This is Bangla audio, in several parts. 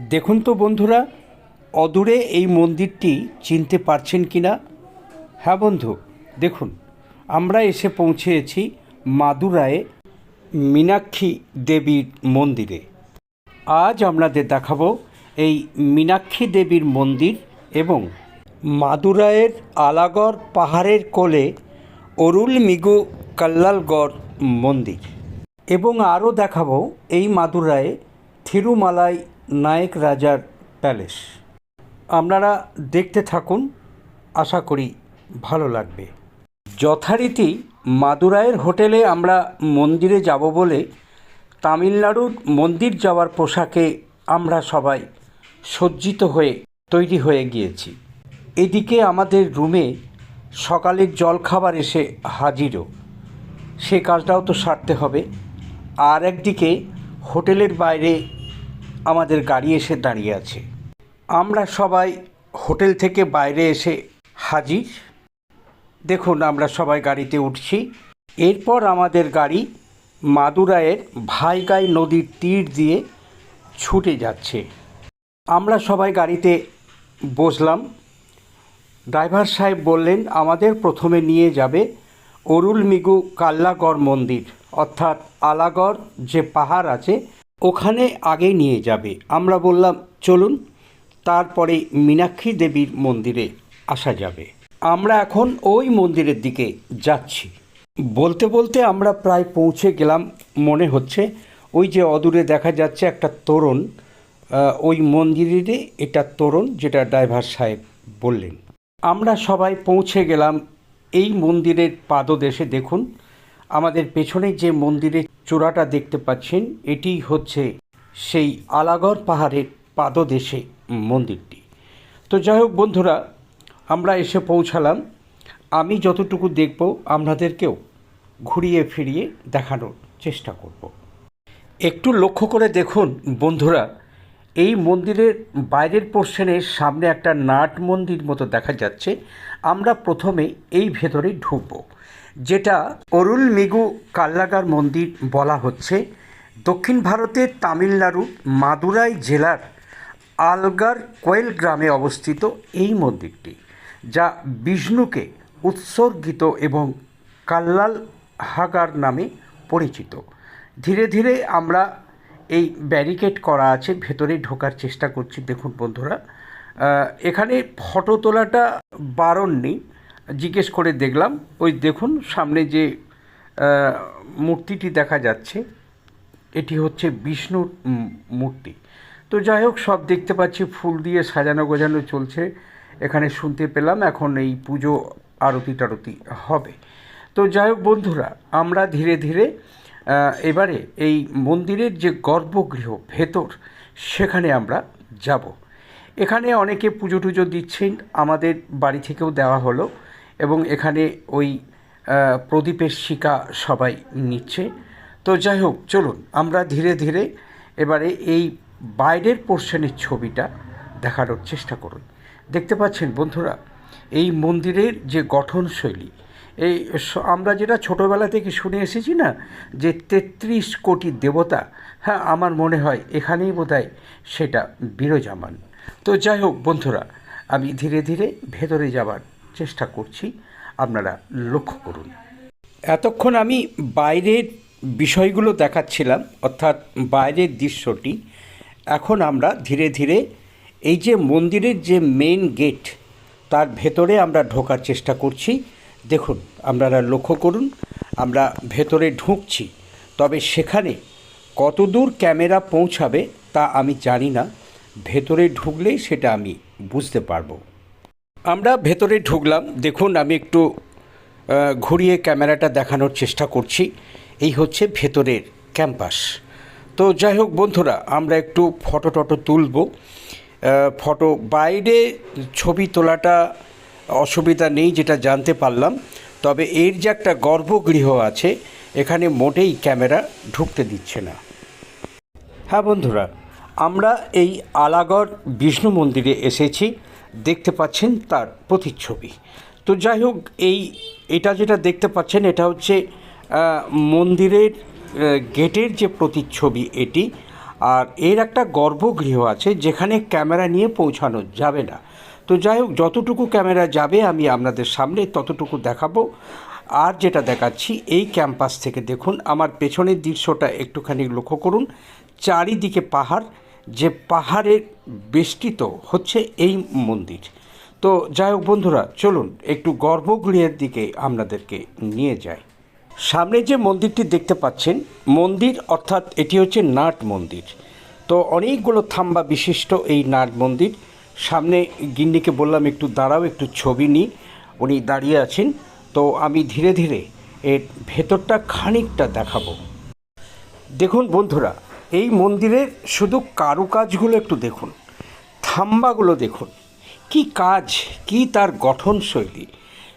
দেখুন তো বন্ধুরা, অদূরে এই মন্দিরটি চিনতে পারছেন কি না হ্যাঁ বন্ধু, দেখুন, আমরা এসে পৌঁছেছি মাদুরায়ে মীনাক্ষী দেবীর মন্দিরে। আজ আপনাদের দেখাবো এই মীনাক্ষী দেবীর মন্দির এবং মাদুরায়ের আলাগড় পাহাড়ের কোলে অরুল মিগু কাল্লালগড় মন্দির। এবং আরও দেখাবো এই মাদুরায়ে থিরুমালাই নায়ক রাজার প্যালেস। আপনারা দেখতে থাকুন, আশা করি ভালো লাগবে। যথারীতি মাদুরায়ের হোটেলে আমরা মন্দিরে যাব বলে তামিলনাড়ুর মন্দির যাওয়ার পোশাকে আমরা সবাই সজ্জিত হয়ে তৈরি হয়ে গিয়েছি। এদিকে আমাদের রুমে সকালের জলখাবার এসে হাজিরও। সে কাজটাও তো সারতে হবে। আর একদিকে হোটেলের বাইরে আমাদের গাড়ি এসে দাঁড়িয়ে আছে। আমরা সবাই হোটেল থেকে বাইরে এসে হাজির। দেখুন, আমরা সবাই গাড়িতে উঠছি। এরপর আমাদের গাড়ি মাদুরায়ের ভাইগাই নদীর তীর দিয়ে ছুটে যাচ্ছে। আমরা সবাই গাড়িতে বসলাম। ড্রাইভার সাহেব বললেন, আমাদের প্রথমে নিয়ে যাবে অরুল মিগু কাল্লাগড় মন্দির। অর্থাৎ আলাগড় যে পাহাড় আছে ওখানে আগে নিয়ে যাবে। আমরা বললাম, চলুন, তারপরে মীনাক্ষী দেবীর মন্দিরে আসা যাবে। আমরা এখন ওই মন্দিরের দিকে যাচ্ছি। বলতে বলতে আমরা প্রায় পৌঁছে গেলাম, মনে হচ্ছে, ওই যে অদূরে দেখা যাচ্ছে একটা তোরণ ওই মন্দিরেরই এটা তোরণ যেটা ড্রাইভার সাহেব বললেন। আমরা সবাই পৌঁছে গেলাম এই মন্দিরের পাদদেশে। দেখুন, আমাদের পেছনে যে মন্দিরের চূড়াটা দেখতে পাচ্ছেন, এটি হচ্ছে সেই আলাগড় পাহাড়ের পাদদেশে মন্দিরটি। তো যাই হোক বন্ধুরা, আমরা এসে পৌঁছালাম। আমি যতটুকু দেখব, আপনাদেরকেও ঘুরিয়ে ফিরিয়ে দেখানোর চেষ্টা করব। একটু লক্ষ্য করে দেখুন বন্ধুরা, এই মন্দিরের বাইরের পোর্শনের সামনে একটা নাট মন্দির মতো দেখা যাচ্ছে। আমরা প্রথমে এই ভেতরে ঢুকব। যেটা অরুল মিগু কাল্লাগার মন্দির বলা হচ্ছে। দক্ষিণ ভারতের তামিলনাড়ু, মাদুরাই জেলার আলগার কোয়েল গ্রামে অবস্থিত এই মন্দিরটি, যা বিষ্ণুকে উৎসর্গিত এবং কাল্লাল হাগার নামে পরিচিত। ধীরে ধীরে আমরা এই ব্যারিকেড করা আছে, ভেতরে ঢোকার চেষ্টা করছি। দেখুন বন্ধুরা এখানে ফটো তোলাটা বারণ নেই। জিজ্ঞেস করে দেখলাম, ওই দেখুন সামনে যে মূর্তিটি দেখা যাচ্ছে, এটি হচ্ছে বিষ্ণুর মূর্তি। তো যাই হোক, সব দেখতে পাচ্ছি, ফুল দিয়ে সাজানো গোজানো চলছে। এখানে শুনতে পেলাম, এখন এই পুজো আরতি টারতি হবে। তো যাই হোক বন্ধুরা, আমরা ধীরে ধীরে এবারে এই মন্দিরের যে গর্ভগৃহ ভেতর, সেখানে আমরা যাব। এখানে অনেকে পুজো টুজো দিচ্ছেন, আমাদের বাড়ি থেকেও দেওয়া হলো। এবং এখানে ওই প্রদীপের শিকা সবাই নিচ্ছে। তো যাই হোক, চলুন, আমরা ধীরে ধীরে এবারে এই বাইরের পোর্শনের ছবিটা দেখানোর চেষ্টা করুন। দেখতে পাচ্ছেন বন্ধুরা, এই মন্দিরের যে গঠনশৈলী, এই আমরা যেটা ছোটোবেলা থেকে শুনে এসেছি না, যে তেত্রিশ কোটি দেবতা হ্যাঁ আমার মনে হয় এখানেই বোধহয় সেটা বিরজামান। তো যাই হোক বন্ধুরা, আমি ধীরে ধীরে ভেতরে যাবার চেষ্টা করছি, আপনারা লক্ষ্য করুন। এতক্ষণ আমি বাইরের বিষয়গুলো দেখাচ্ছিলাম, অর্থাৎ বাইরের দৃশ্যটি। এখন আমরা ধীরে ধীরে এই যে মন্দিরের যে মেন গেট তার ভেতরে আমরা ঢোকার চেষ্টা করছি। দেখুন, আপনারা লক্ষ্য করুন, আমরা ভেতরে ঢুকছি। তবে সেখানে কতদূর ক্যামেরা পৌঁছাবে তা আমি জানি না। ভেতরে ঢুকলেই সেটা আমি বুঝতে পারব। আমরা ভেতরে ঢুকলাম। দেখুন, আমি একটু ঘুরিয়ে ক্যামেরাটা দেখানোর চেষ্টা করছি। এই হচ্ছে ভেতরের ক্যাম্পাস। তো যাই হোক বন্ধুরা, আমরা একটু ফটো টটো তুলব। ফটো বাইরে ছবি তোলাটা অসুবিধা নেই, যেটা জানতে পারলাম। তবে এর যে একটা গর্ভগৃহ আছে, এখানে মোটেই ক্যামেরা ঢুকতে দিচ্ছে না। হ্যাঁ বন্ধুরা, আমরা এই আলাগড় বিষ্ণু মন্দিরে এসেছি। দেখতে পাচ্ছেন তার প্রতিচ্ছবি। তো যাই হোক, এই, এটা যেটা দেখতে পাচ্ছেন, এটা হচ্ছে মন্দিরের গেটের যে প্রতিচ্ছবি এটি, আর এর একটা গর্ভগৃহ আছে যেখানে ক্যামেরা নিয়ে পৌঁছানো যাবে না। তো যাই হোক, যতটুকু ক্যামেরা যাবে, আমি আপনাদের সামনে ততটুকু দেখাবো। আর যেটা দেখাচ্ছি, এই ক্যাম্পাস থেকে দেখুন, আমার পেছনের দৃশ্যটা একটুখানি লক্ষ্য করুন। চারিদিকে পাহাড় যে পাহাড়ের বেষ্টিত হচ্ছে এই মন্দির। তো যাই হোক বন্ধুরা, চলুন একটু গর্ভগৃহের দিকে আপনাদেরকে নিয়ে যাই। সামনে যে মন্দিরটি দেখতে পাচ্ছেন, মন্দির অর্থাৎ এটি হচ্ছে নাট মন্দির। তো অনেকগুলো থাম্বা বিশিষ্ট এই নাট মন্দির। সামনে গিন্নিকে বললাম, একটু দাঁড়াও, একটু ছবি নিই উনি দাঁড়িয়ে আছেন। তো আমি ধীরে ধীরে এর ভেতরটা খানিকটা দেখাবো। দেখুন বন্ধুরা এই মন্দিরের শুধু কারুকাজগুলো একটু দেখুন, থাম্বাগুলো দেখুন। কি কাজ, কি তার গঠনশৈলী।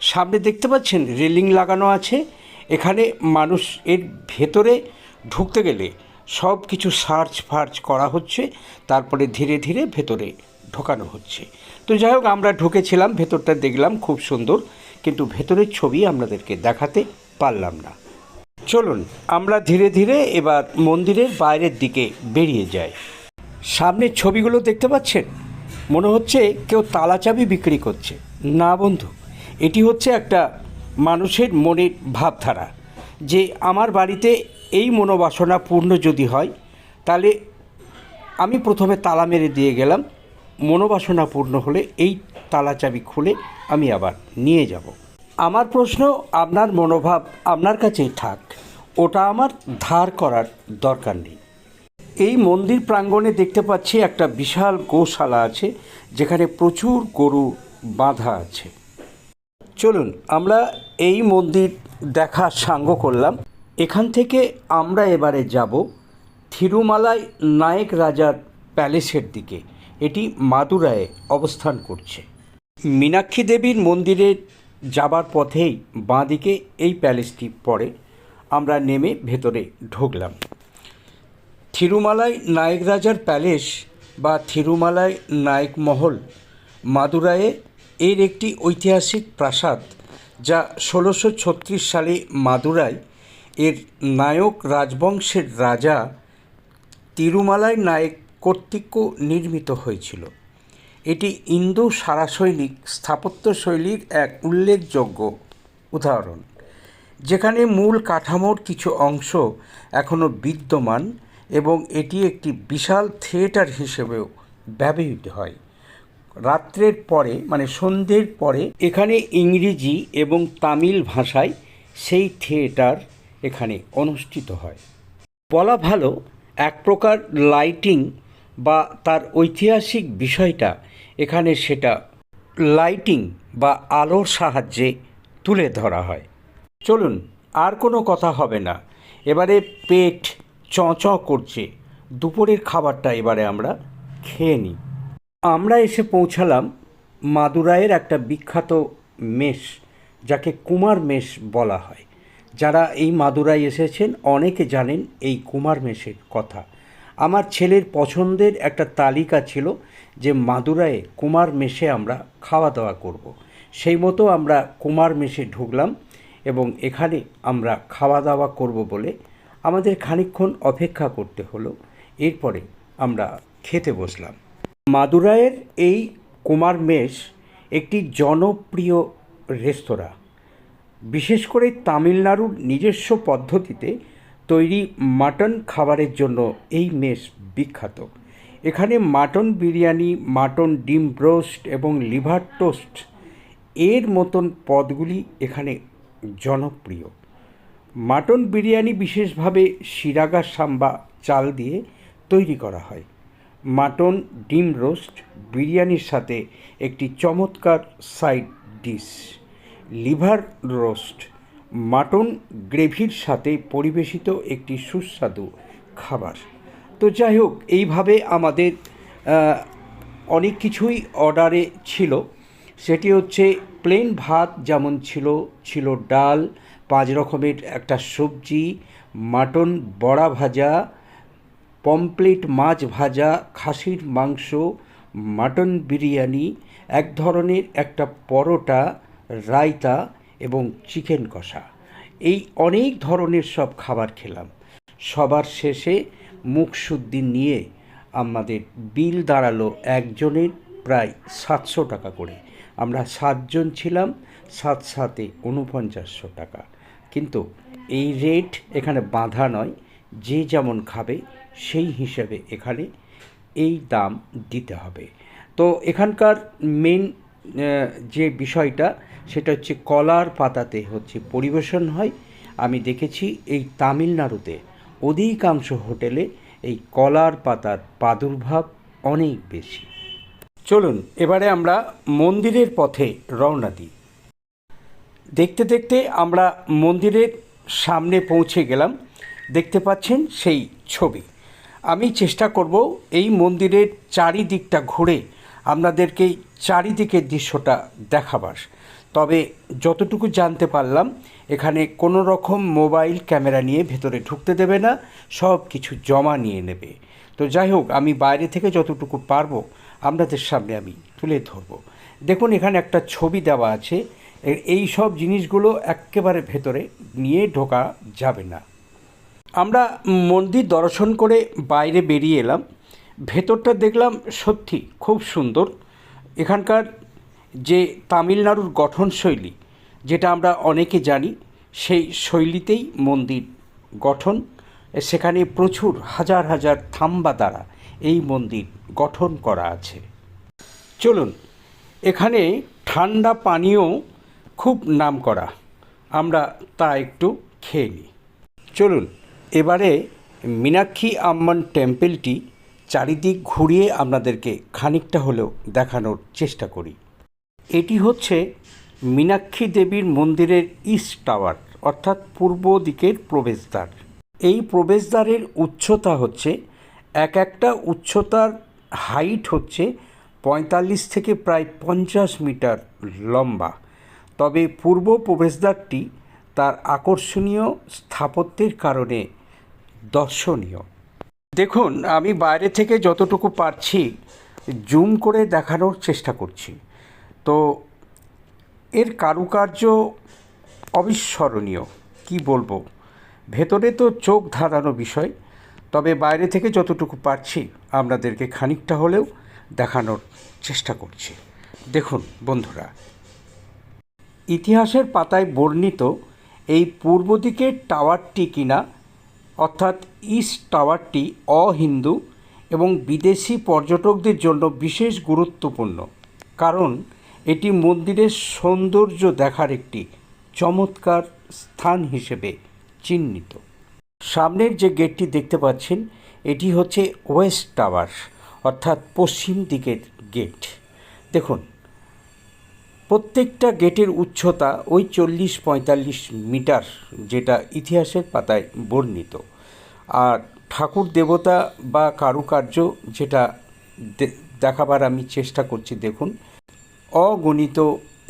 সামনে দেখতে পাচ্ছেন রেলিং লাগানো আছে, এখানে মানুষ এর ভেতরে ঢুকতে গেলে সব কিছু সার্চ ফার্চ করা হচ্ছে, তারপরে ধীরে ধীরে ভেতরে ঢোকানো হচ্ছে। তো যাই হোক, আমরা ঢুকেছিলাম, ভেতরটা দেখলাম, খুব সুন্দর, কিন্তু ভেতরের ছবি আপনাদেরকে দেখাতে পারলাম না। চলুন, আমরা ধীরে ধীরে এবার মন্দিরের বাইরের দিকে বেরিয়ে যাই। সামনের ছবিগুলো দেখতে পাচ্ছেন? মনে হচ্ছে কেউ তালা চাবি বিক্রি করছে। না বন্ধু, এটি হচ্ছে একটা মানুষের মনের ভাবধারা যে আমার বাড়িতে এই মনোবাসনা পূর্ণ যদি হয়, তাহলে আমি প্রথমে তালা মেরে দিয়ে গেলাম। মনোবাসনা পূর্ণ হলে এই তালা চাবি খুলে আমি আবার নিয়ে যাব। আমার প্রশ্ন, আপনার মনোভাব আপনার কাছেই থাক। ওটা আমার ধার করার দরকার নেই। এই মন্দির প্রাঙ্গণে দেখতে পাচ্ছি একটা বিশাল গোশালা আছে, যেখানে প্রচুর গরু বাঁধা আছে। চলুন, আমরা এই মন্দির দেখা সাঙ্গ করলাম। এখান থেকে আমরা এবারে যাব থিরুমালাই নায়ক রাজার প্যালেসের দিকে। এটি মাদুরায় অবস্থান করছে। মীনাক্ষী দেবীর মন্দিরে যাবার পথেই বাঁদিকে এই প্যালেসটি পড়ে, আমরা নেমে ভেতরে ঢুকলাম। থিরুমালাই নায়ক রাজার প্যালেস বা থিরুমালাই নায়ক মহল মাদুরায়ে এর একটি ঐতিহাসিক প্রাসাদ যা ষোলোশো ছত্রিশ সালে মাদুরাই এর নায়ক রাজবংশের রাজা তিরুমালাই নায়ক কর্তৃক নির্মিত হয়েছিল। এটি ইন্দো সারাশৈলিক স্থাপত্যশৈলীর এক উল্লেখযোগ্য উদাহরণ, যেখানে মূল কাঠামোর কিছু অংশ এখনও বিদ্যমান এবং এটি একটি বিশাল থিয়েটার হিসেবেও ব্যবহৃত হয়। রাত্রের পরে মানে সন্ধ্যের পরে, এখানে ইংরেজি এবং তামিল ভাষায় সেই থিয়েটার এখানে অনুষ্ঠিত হয়। বলা ভালো, এক প্রকার লাইটিং বা তার ঐতিহাসিক বিষয়টা এখানে সেটা লাইটিং বা আলোর সাহায্যে তুলে ধরা হয়। চলুন, আর কোনো কথা হবে না। এবারে পেট চঁ চঁ করছে। দুপুরের খাবারটা এবারে আমরা খেয়ে নিই। আমরা এসে পৌঁছালাম মাদুরাইয়ের একটা বিখ্যাত মেষ, যাকে কুমার মেষ বলা হয়। যারা এই মাদুরাই এসেছেন, অনেকে জানেন এই কুমার মেষের কথা। আমার ছেলের পছন্দের একটা তালিকা ছিল যে মাদুরায়ে কুমার মেষে আমরা খাওয়া দাওয়া করব। সেই মতো আমরা কুমার মেষে ঢুকলাম এবং এখানে আমরা খাওয়া দাওয়া করব বলে আমাদের খানিকক্ষণ অপেক্ষা করতে হলো। এরপরে আমরা খেতে বসলাম। মাদুরাইয়ের এই কুমার মেষ একটি জনপ্রিয় রেস্তোরাঁ। বিশেষ করে তামিলনাড়ুর নিজস্ব পদ্ধতিতে তৈরি মাটন খাবারের জন্য এই মেস বিখ্যাত। এখানে মাটন বিরিয়ানি, মাটন ডিম ব্রোস্ট এবং লিভার টোস্ট এর মতন পদগুলি এখানে জনপ্রিয়। মাটন বিরিয়ানি বিশেষভাবে শিরাগা সাম্বা চাল দিয়ে তৈরি করা হয়। মাটন ডিম রোস্ট বিরিয়ানির সাথে একটি চমৎকার side dish, liver roast mutton গ্রেভির সাথে পরিবেশিত একটি সুস্বাদু খাবার। তো যাই হোক এইভাবে আমাদের অনেক কিছুই অর্ডারে ছিল। সেটি হচ্ছে প্লেন ভাত, যেমন ছিল ছিল ডাল, পাঁচ রকমের একটা সবজি, মাটন বড়া ভাজা, পমপ্লেট মাছ ভাজা, খাসির মাংস, মাটন বিরিয়ানি, এক ধরনের একটা পরোটা, রায়তা এবং চিকেন কষা। এই অনেক ধরনের সব খাবার খেলাম। সবার শেষে মুখ শুদ্ধি নিয়ে আমাদের বিল দাঁড়াল একজনের প্রায় সাতশো টাকা করে। আমরা সাতজন ছিলাম, সাত সাতে উনপঞ্চাশশো টাকা। কিন্তু এই রেট এখানে বাঁধা নয়, যে যেমন খাবে সেই হিসেবে এখানে এই দাম দিতে হবে। তো এখানকার মেন যে বিষয়টা, সেটা হচ্ছে কলার পাতাতে হচ্ছে পরিবেশন হয়। আমি দেখেছি এই তামিলনাড়ুতে অধিকাংশ হোটেলে এই কলার পাতার প্রাদুর্ভাব অনেক বেশি। চলুন, এবারে আমরা মন্দিরের পথে রওনা দিই। দেখতে দেখতে আমরা মন্দিরের সামনে পৌঁছে গেলাম। দেখতে পাচ্ছেন সেই ছবি। আমি চেষ্টা করব এই মন্দিরের চারিদিকটা ঘুরে আপনাদেরকে চারিদিকের দৃশ্যটা দেখাবার। তবে যতটুকু জানতে পারলাম, এখানে কোনো রকম মোবাইল ক্যামেরা নিয়ে ভেতরে ঢুকতে দেবে না, সব কিছু জমা নিয়ে নেবে। তো যাই হোক, আমি বাইরে থেকে যতটুকু পারব, আপনাদের সামনে আমি তুলে ধরবো। দেখুন, এখানে একটা ছবি দেওয়া আছে। এই সব জিনিসগুলো একেবারে ভেতরে নিয়ে ঢোকা যাবে না। আমরা মন্দির দর্শন করে বাইরে বেরিয়ে এলাম। ভেতরটা দেখলাম সত্যি খুব সুন্দর। এখানকার যে তামিলনাড়ুর গঠনশৈলী, যেটা আমরা অনেকে জানি, সেই শৈলীতেই মন্দির গঠন। সেখানে প্রচুর হাজার হাজার থাম্বা দ্বারা এই মন্দির গঠন করা আছে। চলুন, এখানে ঠান্ডা পানীয় খুব নাম করা। আমরা তা একটু খেয়ে নিই। চলুন, এবারে মীনাক্ষী আম্মান টেম্পলটি চারিদিক ঘুরিয়ে আপনাদেরকে খানিকটা হলেও দেখানোর চেষ্টা করি। এটি হচ্ছে মীনাক্ষী দেবীর মন্দিরের ইস্ট টাওয়ার অর্থাৎ পূর্ব দিকের প্রবেশদ্বার। এই প্রবেশদ্বারের উচ্চতা হচ্ছে, এক একটা উচ্চতার হাইট হচ্ছে পঁয়তাল্লিশ থেকে প্রায় পঞ্চাশ মিটার লম্বা। তবে পূর্ব প্রবেশদ্বারটি তার আকর্ষণীয় স্থাপত্যের কারণে দর্শনীয়। দেখুন, আমি বাইরে থেকে যতটুকু পারছি জুম করে দেখানোর চেষ্টা করছি। তো এর কারুকার্য অবিস্মরণীয়, কি বলব? ভেতরে তো চোখ ধাঁধানো বিষয়, তবে বাইরে থেকে যতটুকু পারছি আপনাদেরকে খানিকটা হলেও দেখানোর চেষ্টা করছি। দেখুন, বন্ধুরা, ইতিহাসের পাতায় বর্ণিত এই পূর্ব দিকের টাওয়ারটি কিনা অর্থাৎ ইস্ট টাওয়ারটি অহিন্দু এবং বিদেশি পর্যটকদের জন্য বিশেষ গুরুত্বপূর্ণ, কারণ এটি মন্দিরের সৌন্দর্য দেখার একটি চমৎকার স্থান হিসেবে চিহ্নিত। সামনের যে গেটটি দেখতে পাচ্ছেন, এটি হচ্ছে ওয়েস্ট টাওয়ার, অর্থাৎ পশ্চিম দিকের গেট। দেখুন প্রত্যেকটা গেটের উচ্চতা ওই চল্লিশ পঁয়তাল্লিশ মিটার, যেটা ইতিহাসের পাতায় বর্ণিত। আর ঠাকুর দেবতা বা কারুকার্য যেটা দেখাবার আমি চেষ্টা করছি, দেখুন। অগণিত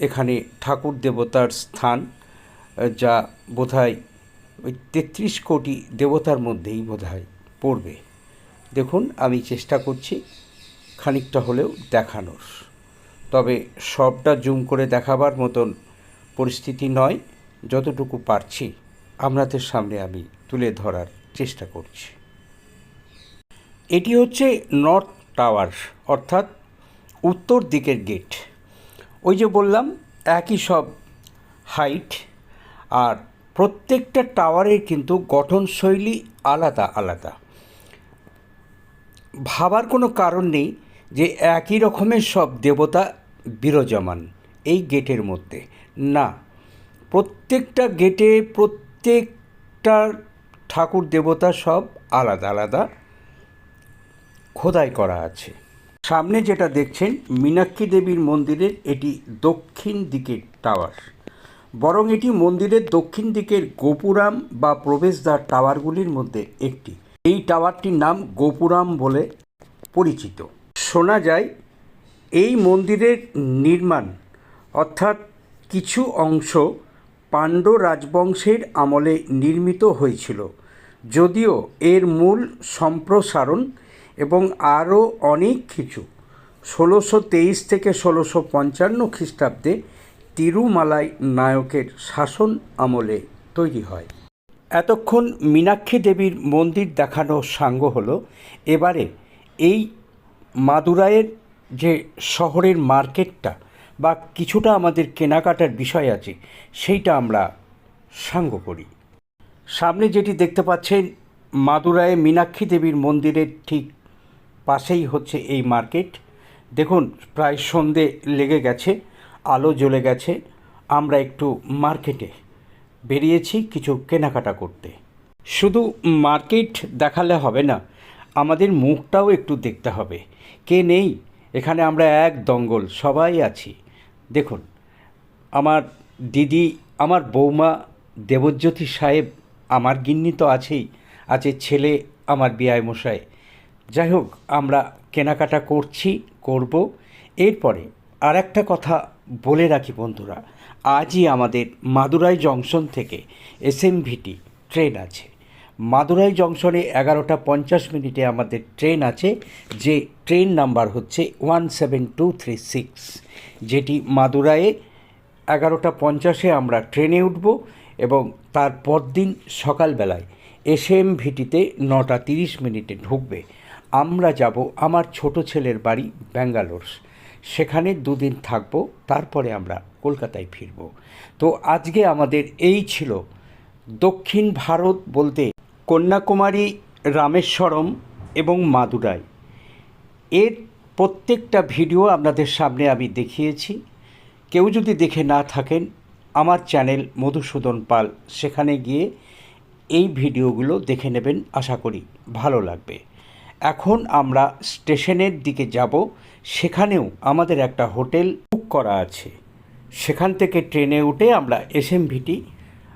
এখানে ঠাকুর দেবতার স্থান, যা বোধহয় ওই তেত্রিশ কোটি দেবতার মধ্যেই বোধহয় পড়বে। দেখুন, আমি চেষ্টা করছি খানিকটা হলেও দেখানোর। তবে সবটা জুম করে দেখাবার মতন পরিস্থিতি নয়, যতটুকু পারছি আপনাদের সামনে আমি তুলে ধরার চেষ্টা করছি। এটি হচ্ছে নর্থ টাওয়ার অর্থাৎ উত্তর দিকের গেট। ওই যে বললাম, একই সব হাইট আর প্রত্যেকটা টাওয়ারের কিন্তু গঠনশৈলী আলাদা আলাদা। ভাবার কোনো কারণ নেই যে একই রকমের সব দেবতা বিরাজমান এই গেটের মধ্যে। না, প্রত্যেকটা গেটে প্রত্যেকটা ঠাকুর দেবতা সব আলাদা আলাদা খোদাই করা আছে। সামনে যেটা দেখছেন, মীনাক্ষী দেবীর মন্দিরের এটি দক্ষিণ দিকের টাওয়ার। বরং এটি মন্দিরের দক্ষিণ দিকের গোপুরাম বা প্রবেশদ্বার টাওয়ারগুলির মধ্যে একটি। এই টাওয়ারটির নাম গোপুরাম বলে পরিচিত। শোনা যায়, এই মন্দিরের নির্মাণ, অর্থাৎ কিছু অংশ পাণ্ড্য রাজবংশের আমলে নির্মিত হয়েছিল, যদিও এর মূল সম্প্রসারণ এবং আরও অনেক কিছু ষোলোশো তেইশ থেকে ষোলোশো পঞ্চান্ন খ্রিস্টাব্দে তিরুমালাই নায়কের শাসন আমলে তৈরি হয়। এতক্ষণ মীনাক্ষী দেবীর মন্দির দেখানো সাঙ্গ হলো, এবারে এই মাদুরাইয়ের যে শহরের মার্কেটটা বা কিছুটা আমাদের কেনাকাটার বিষয় আছে, সেইটা আমরা সাঙ্গ করি। সামনে যেটি দেখতে পাচ্ছেন মাদুরায়ে মীনাক্ষী দেবীর মন্দিরের ঠিক পাশেই হচ্ছে এই মার্কেট। দেখুন, প্রায় সন্ধে লেগে গেছে, আলো জ্বলে গেছে, আমরা একটু মার্কেটে বেরিয়েছি কিছু কেনাকাটা করতে। শুধু মার্কেট দেখালে হবে না আমাদের মুখটাও একটু দেখতে হবে। কে নেই? এখানে আমরা এক দঙ্গল, সবাই আছি। দেখুন, আমার দিদি, আমার বৌমা, দেবজ্যোতি সাহেব, আমার গিন্নি তো আছেই, আছে ছেলে, আমার বিয়ায় মশাই যাই হোক, আমরা কেনাকাটা করছি, করব। এরপরে আর একটা কথা বলে রাখি বন্ধুরা, আজই আমাদের মাদুরাই জংশন থেকে এসএমভিটি ট্রেন আছে। মাদুরাই জংশনে এগারোটা পঞ্চাশ মিনিটে আমাদের ট্রেন আছে, যে ট্রেন নাম্বার হচ্ছে one seven two three six, যেটি মাদুরায়ে এগারোটা পঞ্চাশে আমরা ট্রেনে উঠব এবং তারপর দিন সকালবেলায় এসএম ভিটিতে নটা তিরিশ মিনিটে ঢুকবে। আমরা যাব আমার ছোট ছেলের বাড়ি ব্যাঙ্গালোর। সেখানে দুদিন থাকব, তারপরে আমরা কলকাতায় ফিরব। তো আজকে আমাদের এই ছিল দক্ষিণ ভারত বলতে কন্যাকুমারী, রামেশ্বরম এবং মাদুরাই। এর প্রত্যেকটা ভিডিও আপনাদের সামনে আমি দেখিয়েছি। কেউ যদি দেখে না থাকেন, আমার চ্যানেল মধুসূদন পাল সেখানে গিয়ে এই ভিডিওগুলো দেখে নেবেন আশা করি ভালো লাগবে। এখন আমরা স্টেশনের দিকে যাব। সেখানেও আমাদের একটা হোটেল বুক করা আছে। সেখান থেকে ট্রেনে উঠে আমরা এসএমভিটি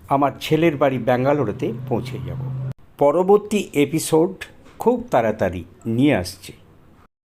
আমার ছেলের বাড়ি ব্যাঙ্গালোরেতে পৌঁছে যাব। পরবর্তী এপিসোড খুব তাড়াতাড়ি নিয়ে আসছে।